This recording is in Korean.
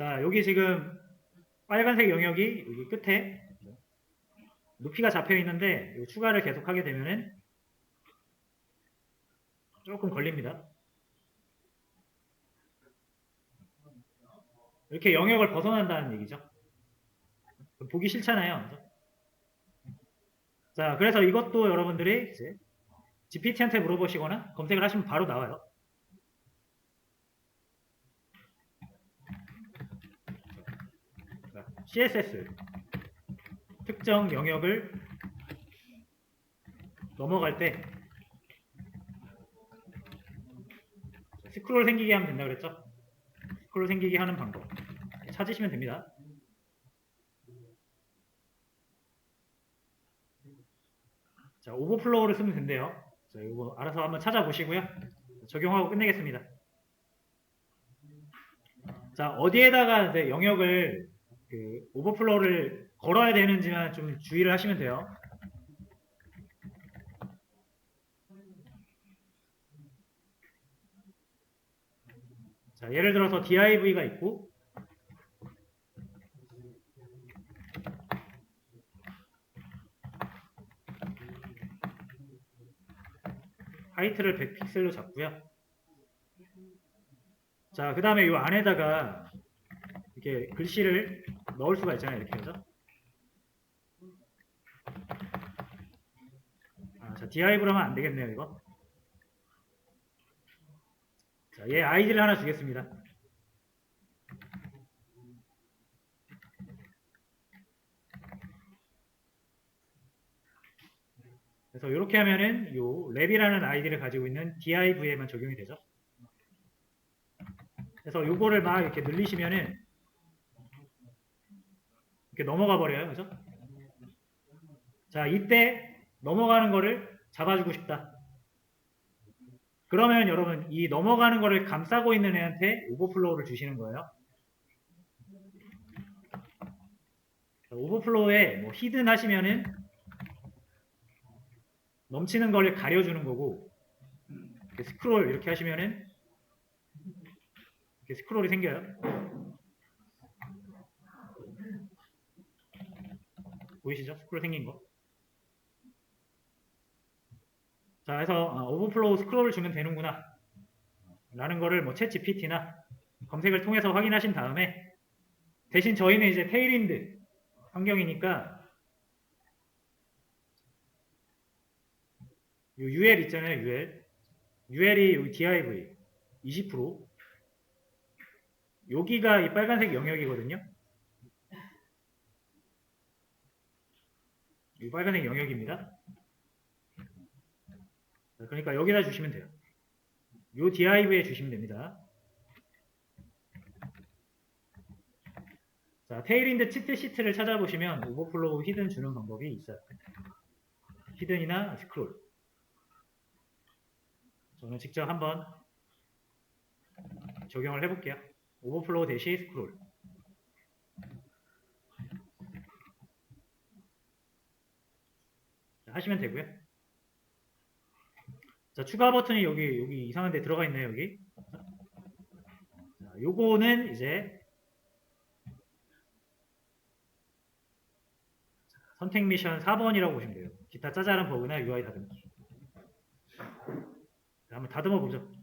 자, 여기 지금 빨간색 영역이 여기 끝에 높이가 잡혀 있는데 이 추가를 계속하게 되면은 조금 걸립니다. 이렇게 영역을 벗어난다는 얘기죠. 보기 싫잖아요. 자, 그래서 이것도 여러분들이 이제 GPT한테 물어보시거나 검색을 하시면 바로 나와요. 자, CSS 특정 영역을 넘어갈 때 스크롤 생기게 하면 된다 그랬죠? 스크롤 생기게 하는 방법 찾으시면 됩니다. 자, 오버플로우를 쓰면 된대요. 자, 이거 알아서 한번 찾아보시고요. 적용하고 끝내겠습니다. 자, 어디에다가 이제 영역을 그 오버플로우를 걸어야 되는지만 좀 주의를 하시면 돼요. 자, 예를 들어서 div가 있고 하이트를 100픽셀로 잡고요. 자, 그 다음에 이 안에다가 이렇게 글씨를 넣을 수가 있잖아요. 이렇게 해서. 아, 자, div로 하면 안 되겠네요, 이거. 자, 얘 아이디를 하나 주겠습니다. 그래서 이렇게 하면은 요 랩이라는 아이디를 가지고 있는 div에만 적용이 되죠. 그래서 요거를 막 이렇게 늘리시면은 이렇게 넘어가 버려요. 그죠? 자, 이때 넘어가는 거를 잡아주고 싶다. 그러면 여러분 이 넘어가는 거를 감싸고 있는 애한테 오버플로우를 주시는 거예요. 자, 오버플로우에 뭐 히든 하시면은 넘치는 걸 가려주는 거고 이렇게 스크롤 이렇게 하시면은 이렇게 스크롤이 생겨요. 보이시죠? 스크롤 생긴 거. 자, 그래서 아, 오버플로우 스크롤을 주면 되는구나. 라는 거를 뭐 챗 GPT나 검색을 통해서 확인하신 다음에 대신 저희는 이제 테일인드 환경이니까 요 UL 있잖아요, UL. UL이 여기 div 20% 여기가 이 빨간색 영역이거든요. 이 빨간색 영역입니다. 자, 그러니까 여기다 주시면 돼요. 요 div에 주시면 됩니다. 자, 테일인드 치트 시트를 찾아보시면 오버플로우 히든 주는 방법이 있어요. 히든이나 스크롤. 저는 직접 한번 적용을 해볼게요. 오버플로우 대시 스크롤. 하시면 되고요. 자, 추가 버튼이 여기, 여기 이상한 데 들어가 있네요, 여기. 자, 요거는 이제 선택 미션 4번이라고 보시면 돼요. 기타 짜잘한 버그나 UI 다듬기. 자, 한번 다듬어 보죠.